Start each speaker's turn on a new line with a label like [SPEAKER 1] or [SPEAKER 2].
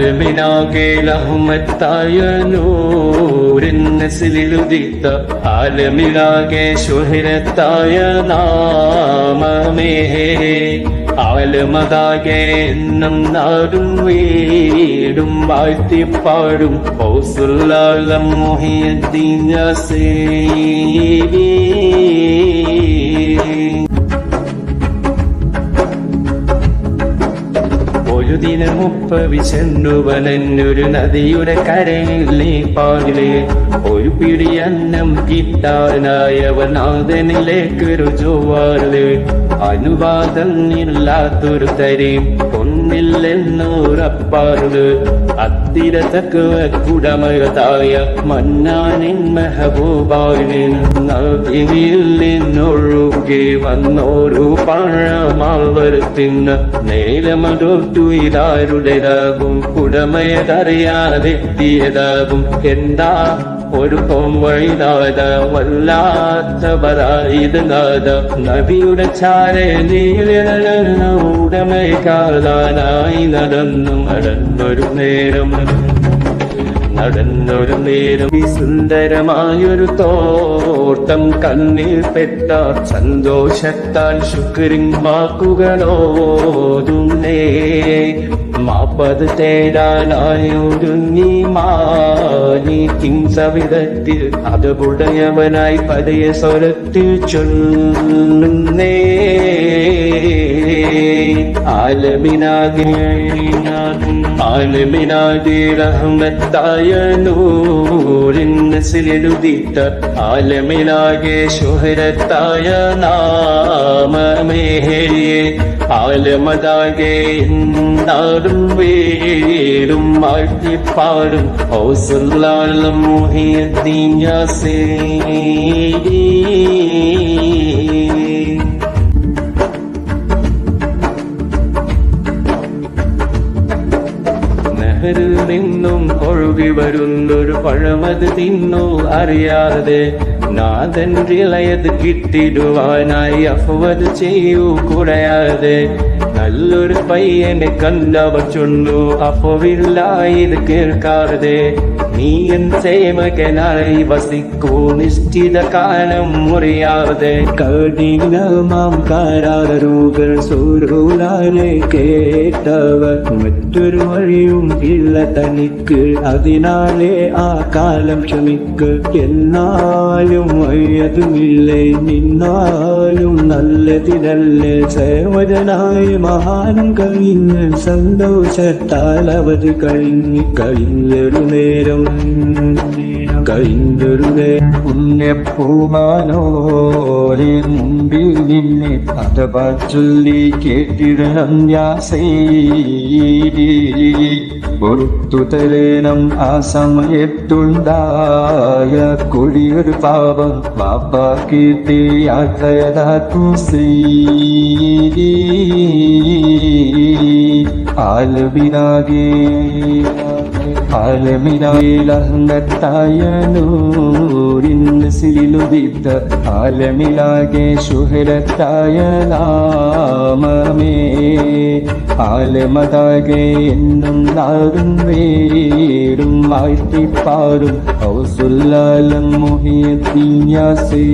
[SPEAKER 1] ആലമിനാകെ ലഹുമത്തായ നൂരിൻ നസിലുദിത്ത ആലമിനാകെ ശുഹരത്തായ നാമമേ ആലമതാകെ എന്നും നാടും വീടും വാഴ്ത്തിപ്പാടും ഔസുല്ലാലം മുഹിയദ്ദീൻ യാസീരി ഒരു ദിനം മുപ്പവി ചെണ്ടുവനൊരു നദിയുടെ കരയിൽ നീ പാടിലെ ഒരു പിടി അന്നം കിട്ടാനായവൻ നാഥനിലേക്ക് രുചുവാറിൽ അനുവാദം ഇല്ലാത്തൊരു തരീം അത്തിര അത്തിരത്തക്കുവ കുടമകതായ മന്നാനിൻ മെഹബൂബാവിനിൽ നദിയിൽ നിന്നൊഴുകി വന്നോരു പഴമാവരത്തിന് നേരമതൊട്ടു ഇതാരുടേതാകും കുടമയതറിയാതെത്തിയതാകും എന്താ ഒരു വഴിതാത? വല്ലാത്തവര ഇത് നാഥ. നബിയുടെ ചാര നീലന ഉടമയ കാലാനായി നടന്നു. നടന്നൊരു നേരം നടന്നൊരു നേരം ഈ സുന്ദരമായൊരു തോട്ടം കണ്ണിൽ പെട്ട സന്തോഷത്താൽ ശുക്രിൻ വാക്കുകളോതുന്നേ. മാപ്പത് തേടാനായൊരുങ്ങി മാനി കിംസവിധത്തിൽ അതുപുടയവനായി പതയ സ്വരത്തിൽ ചൊല്ലുന്നേ. ആലമിനാകെ റഹ്മത്തായ നൂറിൻ നസിലുദിത്ത ആലമിനാകെ ശുഹരത്തായ നാമമേ ആലമതാകെ നാടും വീടും ആഴ്ത്തിപ്പാടും ഔസുല്ലാലും മുഹിയദ്ദീൻ യാസീരി നിന്നും ഒഴുകി വരുന്നൊരു പഴമത് തിന്നു. അറിയാതെ നാഥൻ ഇളയത് കിട്ടിടുവാനായി അഫവത് ചെയ്യൂ. കുറയാതെ നല്ലൊരു പയ്യനെ കണ്ടവർ ചൊല്ലു അഫവില്ല കേൾക്കാതെ നീ എൻ സേവകനായി വസിക്കൂ. നിശ്ചിത കാലം മുറിയാതെ കഠിനമാം കാരാരൂകൾ സൂരൂലാനെ കേട്ടവർ. മറ്റൊരു വഴിയും ഇല്ല തനിക്ക്. അതിനാലേ ആ കാലം ക്ഷമിക്ക്. എന്നാലും വയ്യതുമില്ലേ നിന്നാലും നല്ലതിനല്ലേ? സേവകനായി മഹാനം കഴിഞ്ഞ് സന്തോഷത്താൽ അവധി കഴിഞ്ഞ് കഴിഞ്ഞൊരു നേരം നേരം പുണ്യപ്പൂമാനോരെ മുമ്പിൽ നിന്നെ അഥവാ ചൊല്ലി കേട്ടിടണം തരേണം ആ സമയത്തുണ്ടായ കൊടിയൊരു പാപം ബാപ്പാക്കിട്ട് യാത്രയതാത്തു സീരി ആലബിനാകെ ആലമിലായ നൂറിൻ സിലുദിത്ത ആലമിലാകെ ശുഹരത്തായ നാമമേ ആലമതാകെ എന്നും നാടും വീടും വാഴ്ത്തിപ്പാടും ഔസുല്ലാലം മുഹിയത്തിയാസേ